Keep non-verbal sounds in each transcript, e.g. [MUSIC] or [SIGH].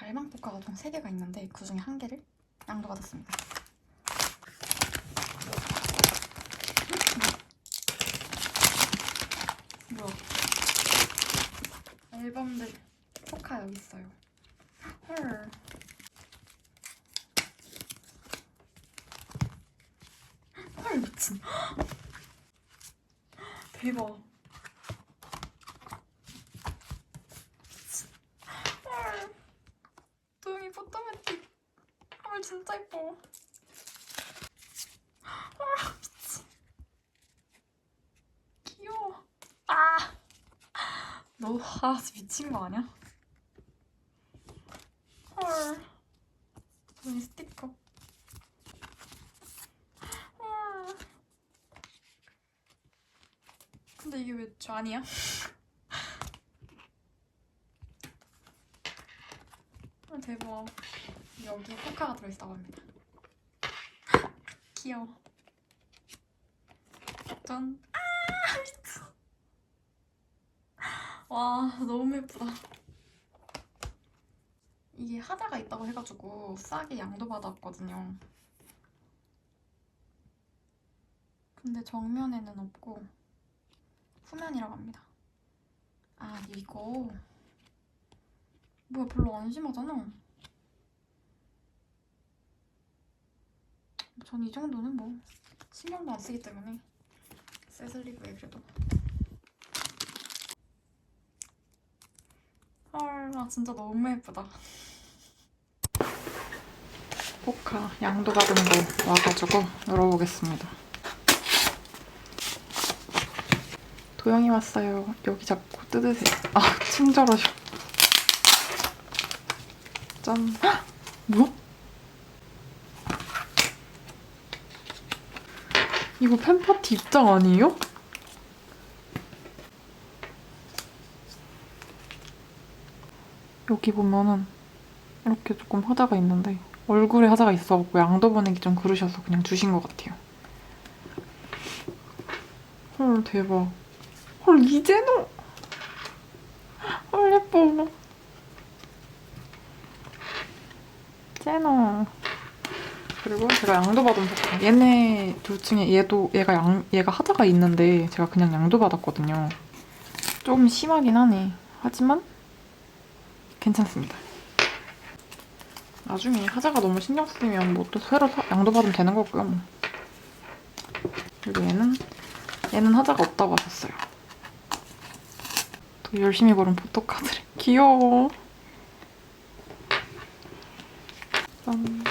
갈망 포카가 총 3개가 있는데 그 중에 한 개를 양도 받았습니다. 뭐야? 앨범들 포카 여기 있어요. 헐. 헐 미친. [GASPS] 대박. 헐. 도영이 포토매틱. 헐 진짜 예뻐. 헐 미친. 귀여워. 아. 너 아, 진짜 미친 거 아니야? 헐. 도영이 스티커. 헐. 근데 이게 왜 잔이야? 아, 대박. 여기 포카가 들어있다고 합니다. 귀여워. 짠. 아, 미쳐. 와, 너무 예쁘다. 이게 하자가 있다고 해가지고 싸게 양도 받았거든요. 근데 정면에는 없고 후면이라고 합니다. 아, 이거. 뭐야, 별로 안 심하잖아. 전 이 정도는 뭐 신경도 안 쓰기 때문에 새 슬리브에 그래도 헐, 아 진짜 너무 예쁘다 포카 양도 받은 거 와가지고 열어보겠습니다 도영이 왔어요 여기 잡고 뜯으세요 아 친절하셔 짠 헉! 뭐야? 이거 팬파티 입장 아니에요? 여기 보면은 이렇게 조금 하자가 있는데 얼굴에 하자가 있어갖고 양도 보내기 좀 그러셔서 그냥 주신 것 같아요. 헐 대박. 헐 이제노. 헐 예뻐. 제노. 그리고 제가 양도 받은 포카. 얘네 둘 중에 얘도 얘가 양 얘가 하자가 있는데 제가 그냥 양도 받았거든요. 좀 심하긴 하네. 하지만 괜찮습니다. 나중에 하자가 너무 신경 쓰이면 뭐 또 새로 사- 양도 받으면 되는 거고요. 뭐. 그리고 얘는 얘는 하자가 없다고 하셨어요. 또 열심히 고른 포토카드를 [LAUGHS] 귀여워. 짠.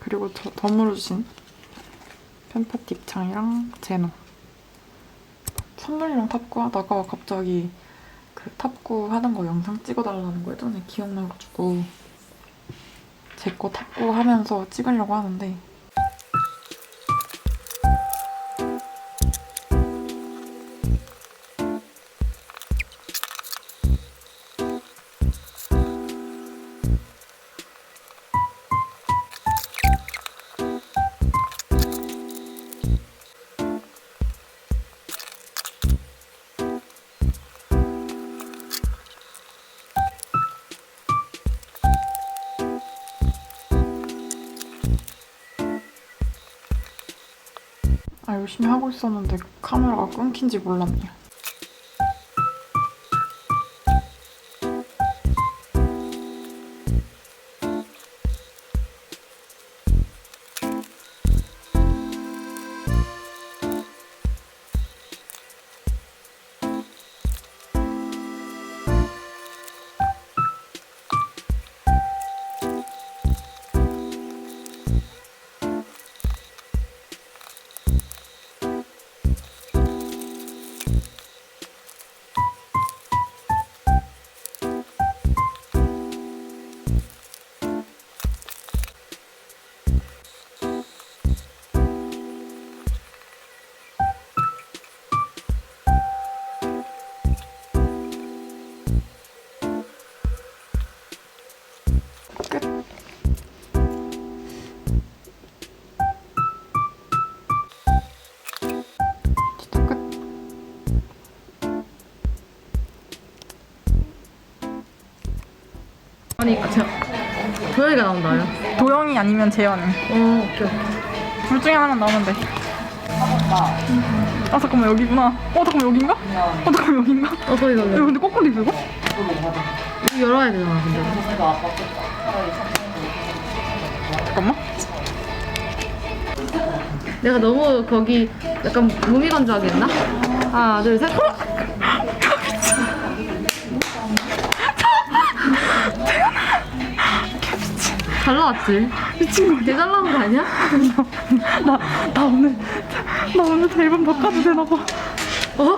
그리고 저 덤으로 주신 펜파티 입창이랑 제노. 선물용 탑구하다가 갑자기 그 탑구 하는 거 영상 찍어달라는 거 예전에 기억나가지고 제 거 탑구 하면서 찍으려고 하는데 열심히 하고 있었는데 카메라가 끊긴지 몰랐네요. 아니 저 도영이가 나온다요? 도영이 아니면 재현이. 어 오케이 둘 중에 하나만 나오면 돼. 아 잠깐만 여기구나. 어 잠깐만 여긴가? 어 잠깐만 여긴가? 어 거기 거기 이거 근데 거꾸로 있어 이거? 열어야 되잖아 근데 잠깐만. 내가 너무 거기 약간 무미건조하게 했나? 하나 둘 셋 잘 나왔지? 미친 거 개잘 나온 거 아니야? [LAUGHS] 나, 나 오늘 나 오늘 대본 바꿔도 되나 봐. 어?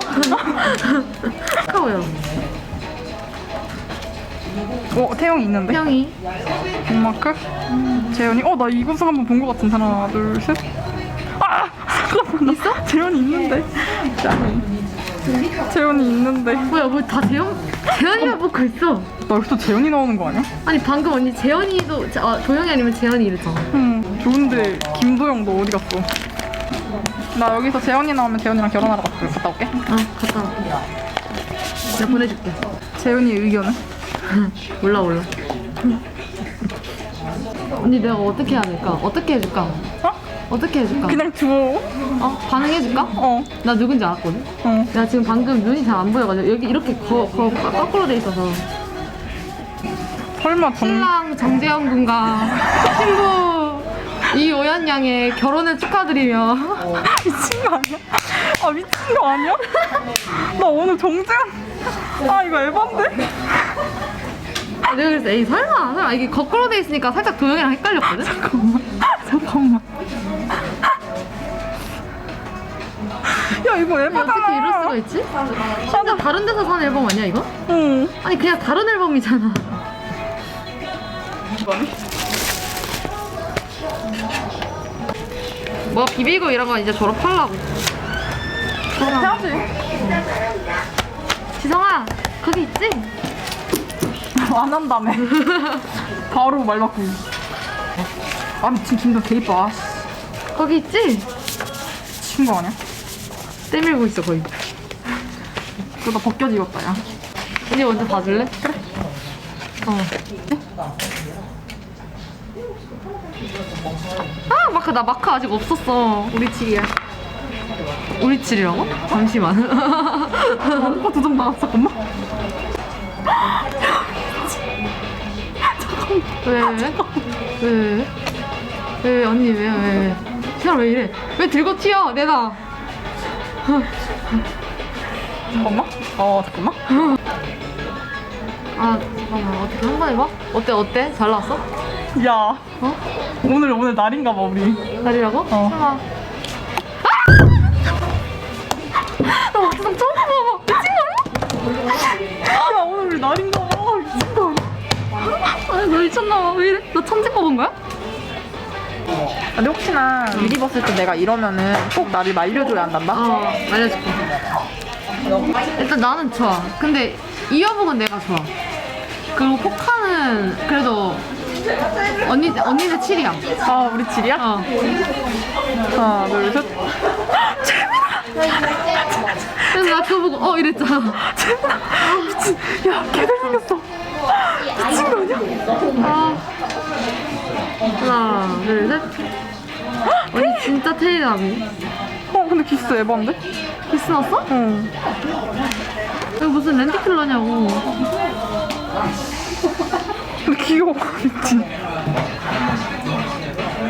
카오요 어 태영이 있는데? 태영이 빅마크? 재현이? 어 나 이 구성 한번 본 것 같은데 하나 둘 셋. 아 잠깐만 있어? 재현이 있는데. 짠. 재현이 있는데. 뭐야 뭐다 재현 재현이만 뽑고 있어 나 여기서 재현이 나오는 거 아니야? 아니 방금 언니 재현이도 아, 도영이 아니면 재현이 이랬잖아 응 좋은데 김도영 너 어디 갔어? 나 여기서 재현이 나오면 재현이랑 결혼하러 갔다, 갔다 올게. 어 갔다 와 내가 보내줄게 재현이의 의견은? [LAUGHS] 몰라 몰라 언니 내가 어떻게 해야 될까? 어떻게 해줄까? 어? 어떻게 해줄까? 그냥 줘. 어? 반응해줄까? 어. 나 누군지 알았거든? 어. 내가 지금 방금 눈이 잘 안 보여가지고 여기 이렇게 거, 거, 거꾸로 돼 있어서 설마 정 신랑 정재영 군과 신부 이오연 양의 결혼을 축하드리며 [LAUGHS] 미친 거 아니야? 아 미친 거 아니야? 나 오늘 정재현 아 이거 에반데? 아, 내가 그래서 에이 설마 설마 이게 거꾸로 돼 있으니까 살짝 도영이랑 헷갈렸거든? 잠깐만 [LAUGHS] 잠깐만 야 이거 에바잖아 어떻게 이럴 수가 있지? 심지어 다른 데서 산 앨범 아니야 이거? 응 아니 그냥 다른 앨범이잖아 뭐 비비고 이런 건 이제 졸업하려고 해야지 지성아 거기 있지? [LAUGHS] 안 한다며 [LAUGHS] 바로 말 바꾸기 아 미친 김도 개 이뻐 아 씨. 거기 있지? 미친 거 아니야? 때밀고 있어 거의 그러다 벗겨지겠다 야 언니 먼저 봐줄래? 그래 어 아, 마크, 나 마크 아직 없었어. 우리 칠이야. 우리 칠이라고? 잠시만. 오빠 두점 나왔어 잠깐만 왜, 왜, 왜? 왜, 언니, 왜, 왜, 왜? 시아 왜 이래? 왜 들고 튀어, 내가? 잠깐만 어 잠깐만 아, 잠깐만. 어떻게 한 번 해봐? 어때, 어때? 잘 나왔어? 야 어? 오늘 오늘 날인가 봐 우리 날이라고? 어. 설마. 아! [LAUGHS] 나 막상 처음 봐봐. 미친 거 아니야? 야 오늘 우리 날인가 봐 미친 거 아니야 아, 너 미쳤나 봐. 왜 이래? 너 천지 뽑은 거야? 근데 혹시나 미리 봤을 때 내가 이러면은 꼭 나를 말려줘야 한단다? 어, 알려줄게. 일단 나는 좋아. 근데 이어복은 내가 좋아. 그리고 포카는 그래도 언니 언니네 7이야. 아 우리 질이야? 어. 하나 둘 셋 그래서 [LAUGHS] 나 그거 보고 어 이랬잖아. 야 개들 생겼어 미친 거 아니야? 아. 하나 둘 셋. 언니 진짜 테이라미. 어 근데 기스 에반데? 키스 났어? 응 여기 무슨 랜디킬러냐고. 근데 귀여워 미친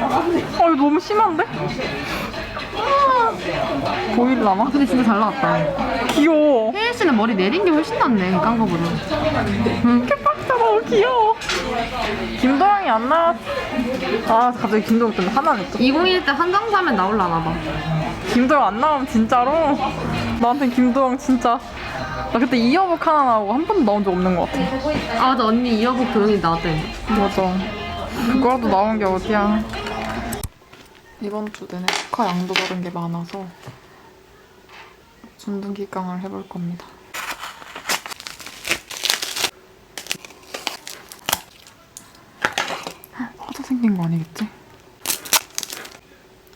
아 이거 너무 심한데? 보일라나? 근데 진짜 잘 나왔다. 귀여워 혜인 씨는 머리 내린 게 훨씬 낫네 깐 거보다. 개빡쳐 너무 귀여워 김도영이 안 나왔 아 갑자기 김도영 때문에 화나네 또. 2021 때 한정 사면 나올라나 봐. 김도영 안 나오면 진짜로? 나한테 김도영 진짜 나 그때 이어복 하나 나오고 한 번도 나온 적 없는 것 같아. 아 맞아. 언니 이어복 도영이 나왔대. 맞아. 그거라도 나온 게 어디야? 이번 주 내내 축하 양도 받은 게 많아서 전등기강을 해볼 겁니다 화자 생긴 거 아니겠지?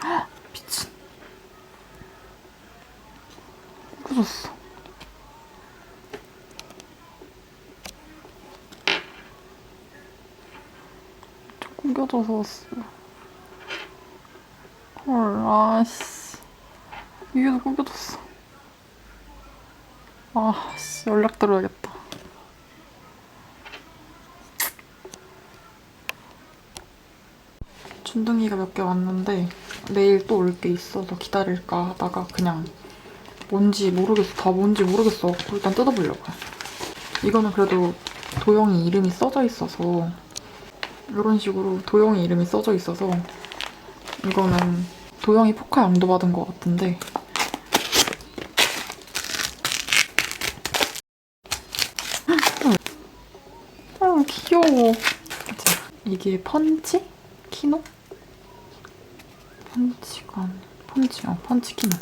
헉, 미친 부졌어 구겨져서 왔어. 헐, 아씨. 위에도 구겨졌어. 아씨, 연락 드려야겠다. 준둥이가 몇 개 왔는데 내일 또 올 게 있어서 기다릴까 하다가 그냥 뭔지 모르겠어. 다 뭔지 모르겠어. 일단 뜯어보려고요. 이거는 그래도 도영이 이름이 써져 있어서 이런 식으로 도영이 이름이 써져 있어서 이거는 도영이 포카 양도 받은 것 같은데 어 귀여워 자, 이게 펀치? 키노? 아니 펀치 어 펀치 키노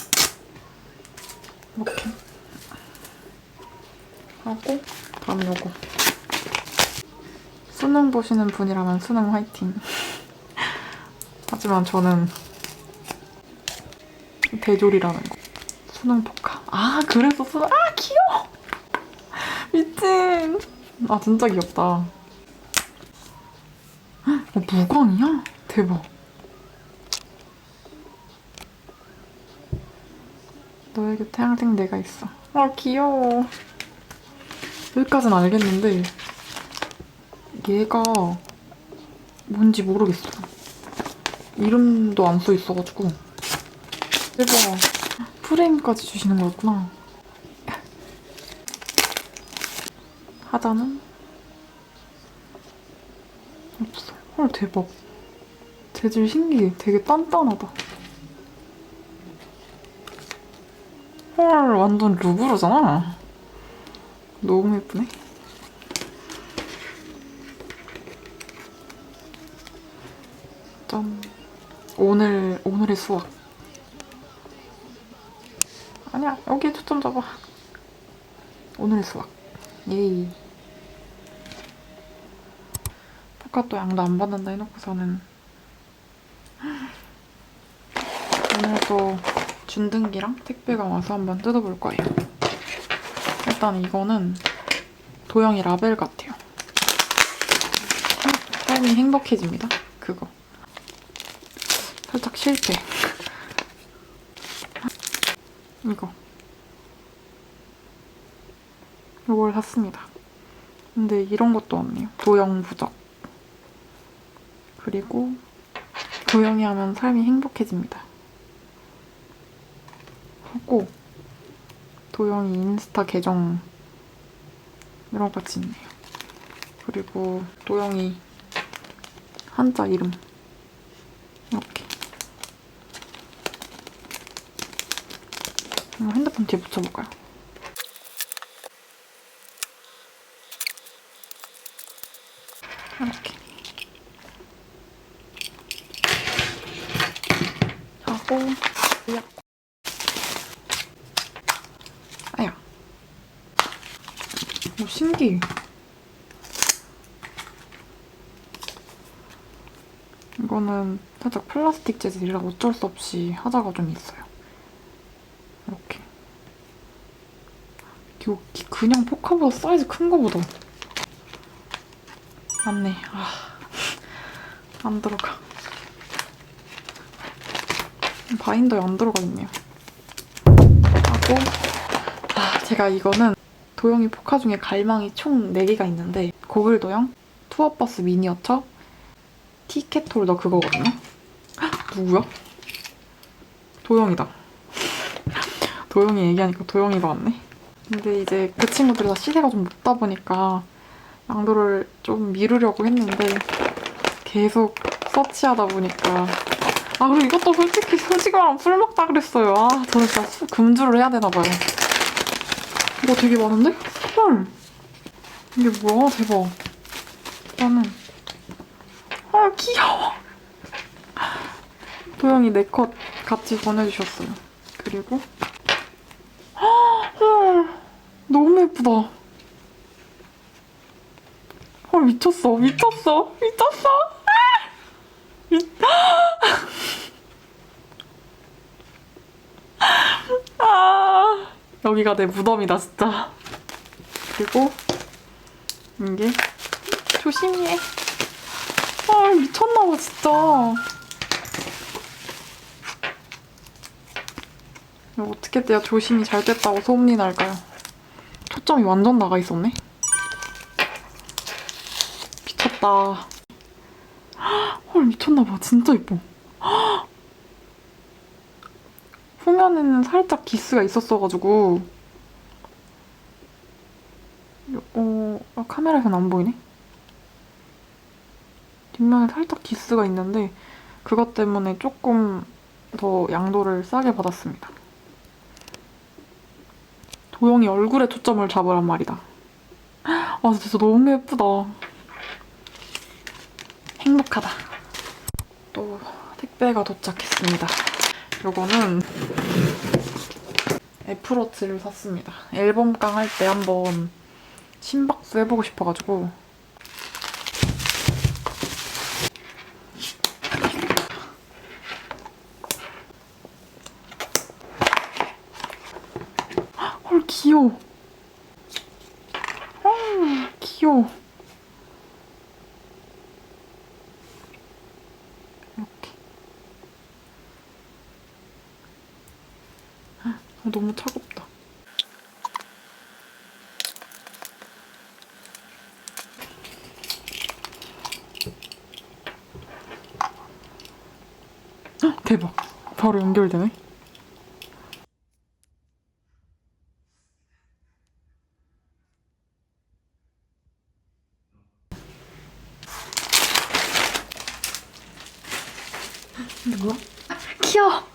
이렇게 하고 다음 요거 수능 보시는 분이라면 수능 화이팅. [LAUGHS] 하지만 저는 대졸이라는 거. 수능 복학. 아 그래서 수능 아 귀여워! [LAUGHS] 미친! 아 진짜 귀엽다. 어, 무광이야? 대박 너에게 태양생 내가 있어 아 귀여워 여기까지는 알겠는데 얘가 뭔지 모르겠어. 이름도 안 써 있어가지고. 대박. 프레임까지 주시는 거였구나. 하자는 없어. 헐 대박. 재질 신기해. 되게 단단하다. 헐 완전 루브르잖아. 너무 예쁘네. 짠. 오늘 오늘의 수학. 아니야 여기에 초점 잡아. 오늘의 수학. 예이. 포카또 양도 안 받는다 해놓고서는 오늘도 준등기랑 택배가 와서 한번 뜯어볼 거예요. 일단 이거는 도영이 라벨 같아요. 삶이 행복해집니다. 그거. 살짝 실패. 이거. 이걸 샀습니다. 근데 이런 것도 없네요. 도영 부적. 그리고 도영이 하면 삶이 행복해집니다. 하고 도영이 인스타 계정 이런 거 같이 있네요. 그리고 도영이 한자 이름. 이렇게. 핸드폰 뒤에 붙여볼까요? 이렇게. 하고 약 아야 오 신기해 이거는 살짝 플라스틱 재질이라 어쩔 수 없이 하자가 좀 있어요. 이렇게. 이거 기- 그냥 포카보다 사이즈 큰 거보다. 맞네. 아, [LAUGHS] 안 들어가. 바인더에 안 들어가 있네요. 하고, 아, 제가 이거는 도형이 포카 중에 갈망이 총 4개가 있는데, 고글 도형, 투어버스 미니어처, 티켓 홀더 그거거든요. 헉, 누구야? 도영이다. 도영이 얘기하니까 도영이가 왔네. 근데 이제 그 친구들이 다 시세가 좀 높다 보니까 양도를 좀 미루려고 했는데 계속 서치하다 보니까 아 그리고 이것도 솔직히 [LAUGHS] 솔직히 말하면 술 먹다 그랬어요. 아 저는 진짜 술 금주를 해야 되나 봐요. 이거 되게 많은데? 헐 이게 뭐야 대박. 나는 아 귀여워. 도영이 네 컷 같이 보내주셨어요. 그리고 헐 너무 예쁘다. 헐 미쳤어 미쳤어 미쳤어. 아! 미... 아 여기가 내 무덤이다 진짜. 그리고 이게 조심해. 아 미쳤나봐 진짜. 이거 어떻게 내가 조심히 잘 됐다고 소문이 날까요? 초점이 완전 나가 있었네. 미쳤다. 헐 미쳤나봐 진짜 예뻐. 후면에는 살짝 기스가 있었어가지고 어, 아, 카메라에서는 안 보이네. 뒷면에 살짝 기스가 있는데 그것 때문에 조금 더 양도를 싸게 받았습니다. 도영이 얼굴에 초점을 잡으란 말이다. 아 진짜 너무 예쁘다. 행복하다. 또 택배가 도착했습니다. 요거는 애플워치를 샀습니다. 앨범 깡 할 때 한번 심박수 해보고 싶어가지고 헐 귀여워 헐 귀여워 이렇게 아, 너무 차갑다 헉, 대박 바로 연결되네. 이게 뭐야? 귀여워.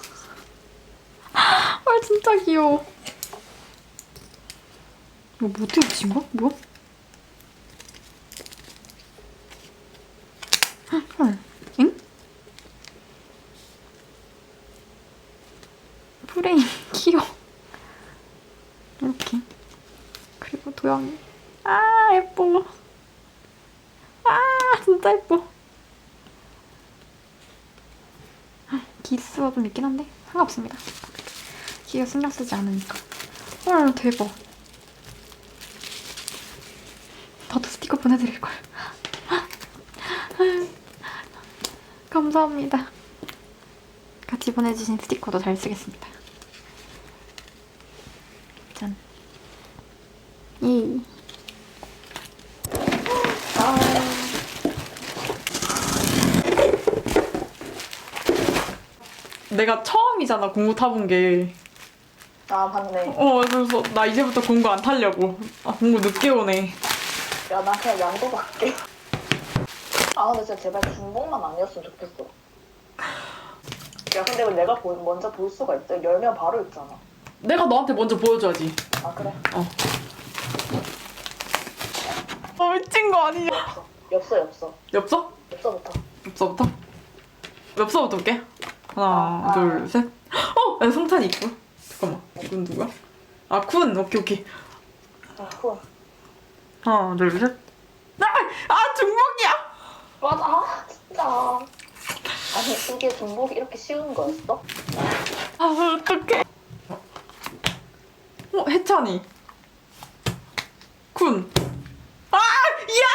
아 진짜 귀여워. 이거 모티브 친가 뭐야? 헐 응? 프레임 귀여워 이렇게 그리고 도영이 아 예뻐 아 진짜 예뻐 기스가 좀 있긴 한데 상관없습니다. 기가 신경 쓰지 않으니까. 헐 대박. 나도 스티커 보내드릴 걸. [LAUGHS] 감사합니다. 같이 보내주신 스티커도 잘 쓰겠습니다 짠 이. 내가 처음이잖아 공구 타본 게. 아 맞네. 어 그래서 나 이제부터 공구 안 타려고. 아 공구 늦게 오네. 야 나 그냥 양도 갈게. 아 근데 진짜 제발 중복만 아니었으면 좋겠어. 야 근데 왜 내가 보, 먼저 볼 수가 있어? 열면 바로 있잖아. 내가 너한테 먼저 보여줘야지. 아 그래? 어 미친 거 아니냐? 엽서 엽서 엽서? 엽서부터. 엽서부터? 엽서부터 볼게. 하나, 아, 아. 둘, 셋. 어, 야, 성찬이 있고. 잠깐만, 이건 누구야? 아, 쿤. 오케이, 오케이. 아 후. 하나, 둘, 셋. 아, 아 중복이야. 맞아. 아 진짜. 아니 이게 중복이 이렇게 쉬운 거였어? 아, 어떡해. 어, 해찬이. 쿤. 아, 야!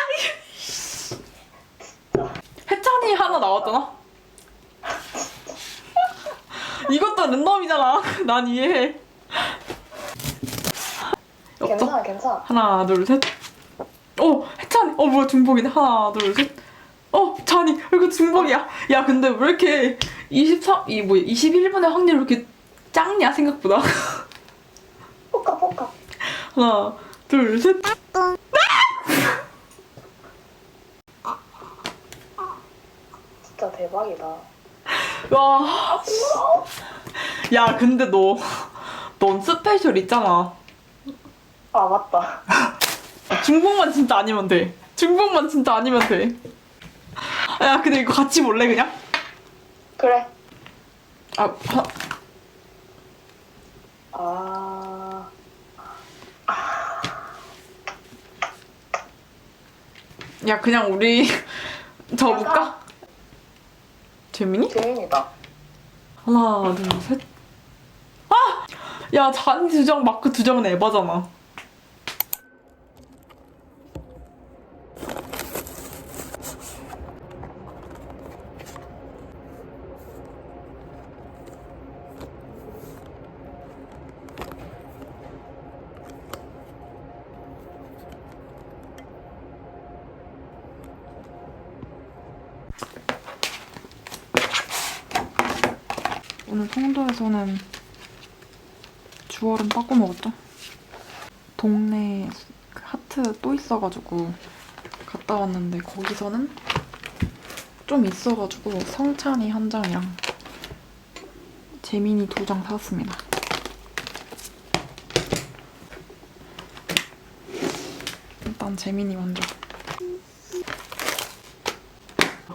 해찬이 하나 나왔잖아? 이것도 랜덤이잖아. [LAUGHS] 난 이해해. 엽서? 괜찮아 괜찮아. 하나, 둘, 셋. 어, 해찬이. 어, 뭐야, 중복이네. 하나, 둘, 셋. 어, 찬이. 이거 중복이야. 야, 근데 왜 이렇게 23, 이 뭐야, 21분의 확률이 이렇게 작냐, 생각보다. [LAUGHS] 포카 포카. 하나, 둘, 셋. 진짜 대박이다. 와. 야, 근데 너, 넌 스페셜 있잖아. 아 맞다. 중복만 진짜 아니면 돼. 중복만 진짜 아니면 돼. 야, 근데 이거 같이 볼래, 그냥? 그래. 아, 하, 아. 야, 그냥 우리 [LAUGHS] 접을까? 재민이? 재민이다. 하나, 둘, 셋. 아! 야, 잔이 두 장, 마크 두 장은 에바잖아. 오늘 송도에서는 주얼은 빠꾸 먹었죠. 동네 그 하트 또 있어가지고 갔다 왔는데 거기서는 좀 있어가지고 성찬이 한 장이랑 재민이 두장 사왔습니다. 일단 재민이 먼저.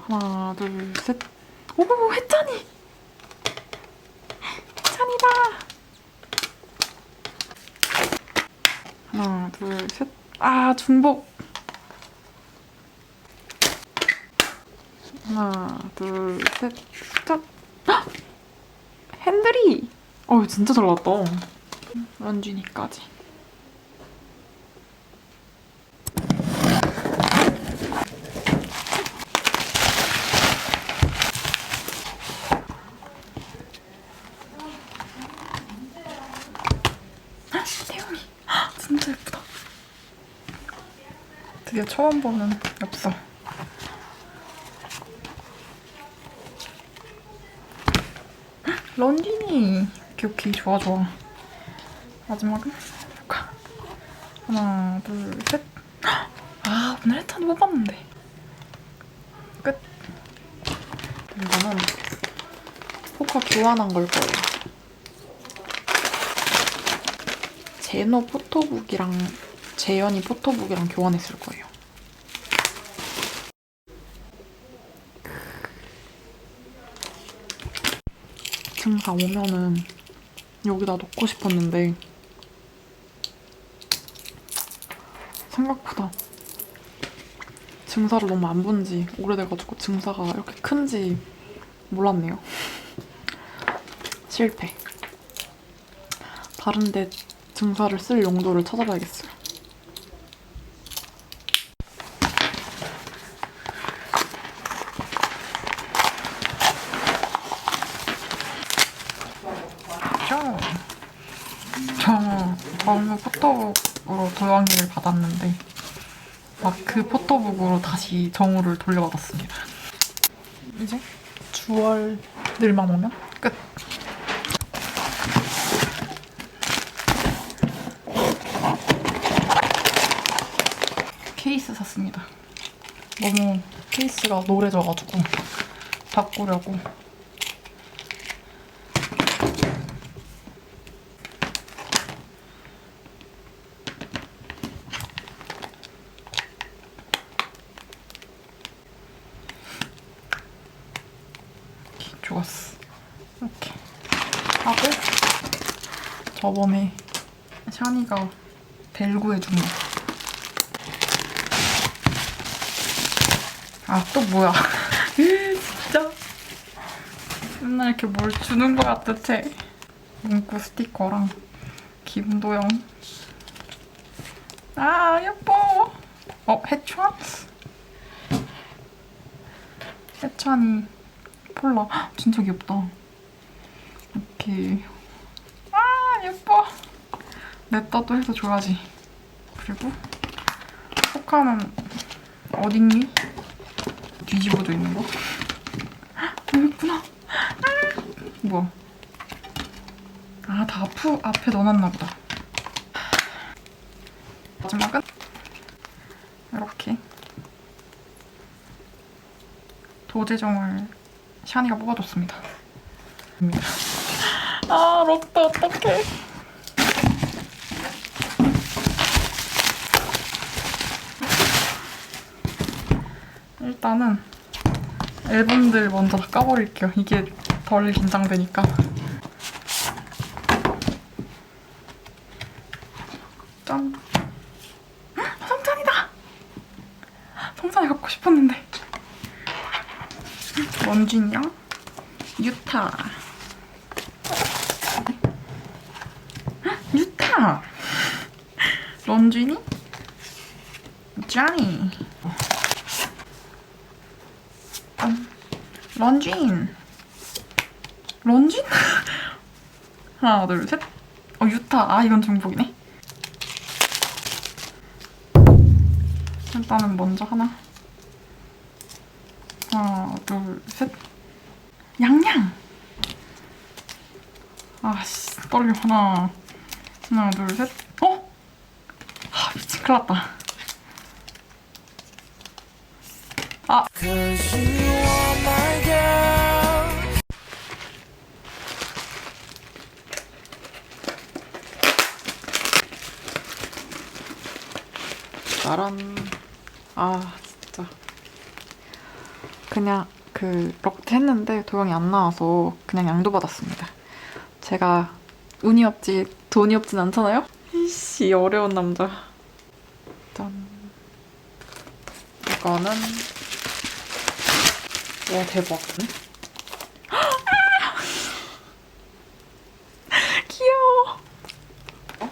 하나, 둘, 셋. 오, 혜찬이! 혜찬이다! 하나, 둘, 셋. 아, 중복! 하나, 둘, 셋, 짠! 헉! 핸들이! 어, 진짜 잘 나왔다. 런쥔이까지. 태용이 진짜 예쁘다. 드디어 처음 보는 엽서. 런쥔이 오케이 오케이 좋아 좋아. 마지막은 볼까? 하나 둘 셋. 아 오늘 해찬 뽑았는데. 끝. 이거는 포카 교환한 걸 거예요. 제노 포토북이랑 재현이 포토북이랑 교환했을 거예요. 증사 오면은 여기다 놓고 싶었는데 생각보다 증사를 너무 안 본 지 오래돼가지고 증사가 이렇게 큰지 몰랐네요. [LAUGHS] 실패. 다른데 증사를 쓸 용도를 찾아봐야겠어요. 저, 저 얼마 포토북으로 도영이를 받았는데 막그 포토북으로 다시 정우를 돌려받았습니다. 이제 주얼들만 오면 끝. 케이스 샀습니다. 너무 케이스가 노래져가지고 바꾸려고. 좋았어. 이렇게 하고 저번에 샤니가 벨구 해준 거. 아, 또 뭐야. 으, [LAUGHS] 진짜. 맨날 이렇게 뭘 주는 거야, 대체. 문구 스티커랑 김도영. 아, 예뻐. 어, 해찬? 해찬이 폴라. 헉, [GASPS] 진짜 귀엽다. 이렇게. 아, 예뻐. 냈다 또 해서 줘야지. 그리고 포카는 어딨니? 뒤집어져 있는 거? [GASPS] 여기 있구나. 아, [GASPS] 뭐야? 아, 다 앞, 앞에 넣어놨나 보다. [SIGHS] 마지막은 이렇게 도제정을 샤니가 뽑아줬습니다. 아, 럭다 어떡해. 일단은 앨범들 먼저 다 까버릴게요. 이게 덜 긴장되니까. 짠. 헉, 성찬이다! 성찬이 갖고 싶었는데. 런쥔이랑 유타. 헉, 유타! 런쥔이? 짱이. 런쥔. 런쥔? 하나, 둘, 셋. 어, 유타. 아, 이건 중복이네. 일단은 먼저 하나. 하나, 둘, 셋. 양양. 아씨 떨려 하나 하나 둘 셋 어? 아 미친 큰일 났다 아 나란 아 그냥 그 럭트 했는데 도형이 안 나와서 그냥 양도 받았습니다. 제가 운이 없지 돈이 없진 않잖아요. 이씨 어려운 남자. 짠. 이거는 와 대박. [LAUGHS] 귀여워. 어?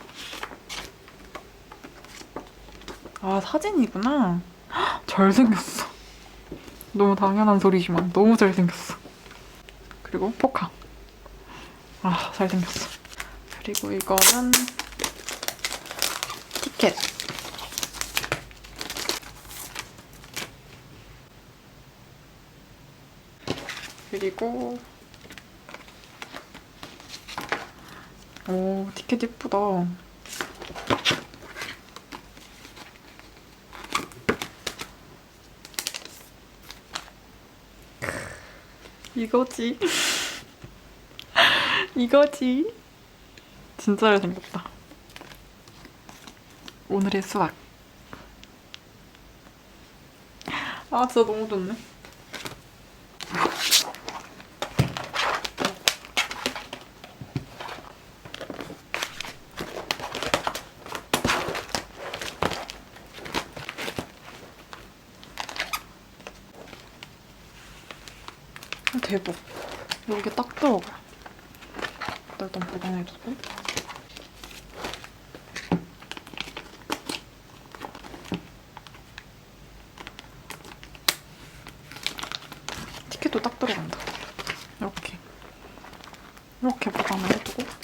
아 사진이구나. [GASPS] 잘 생겼어. 너무 당연한 소리지만 너무 잘생겼어. 그리고 포카. 아 잘생겼어. 그리고 이거는 티켓. 그리고 오 티켓 예쁘다. 이거지. 이거지. 진짜 잘생겼다. 오늘의 수학. 아, 진짜 너무 좋네. 아, 대박. 여기 딱 들어가. 일단 보관해두고. 티켓도 딱 들어간다. 이렇게. 이렇게 보관을 해두고.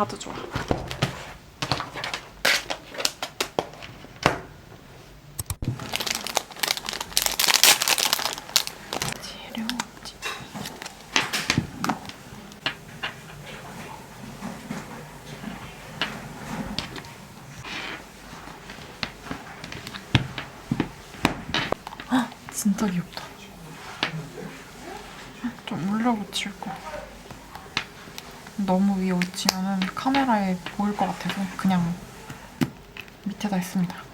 아주 좋아. 헉, 진짜 귀엽다. 좀 올려붙일 거. 너무 위에 올치면은 카메라에 보일 것 같아서 그냥 밑에다 했습니다.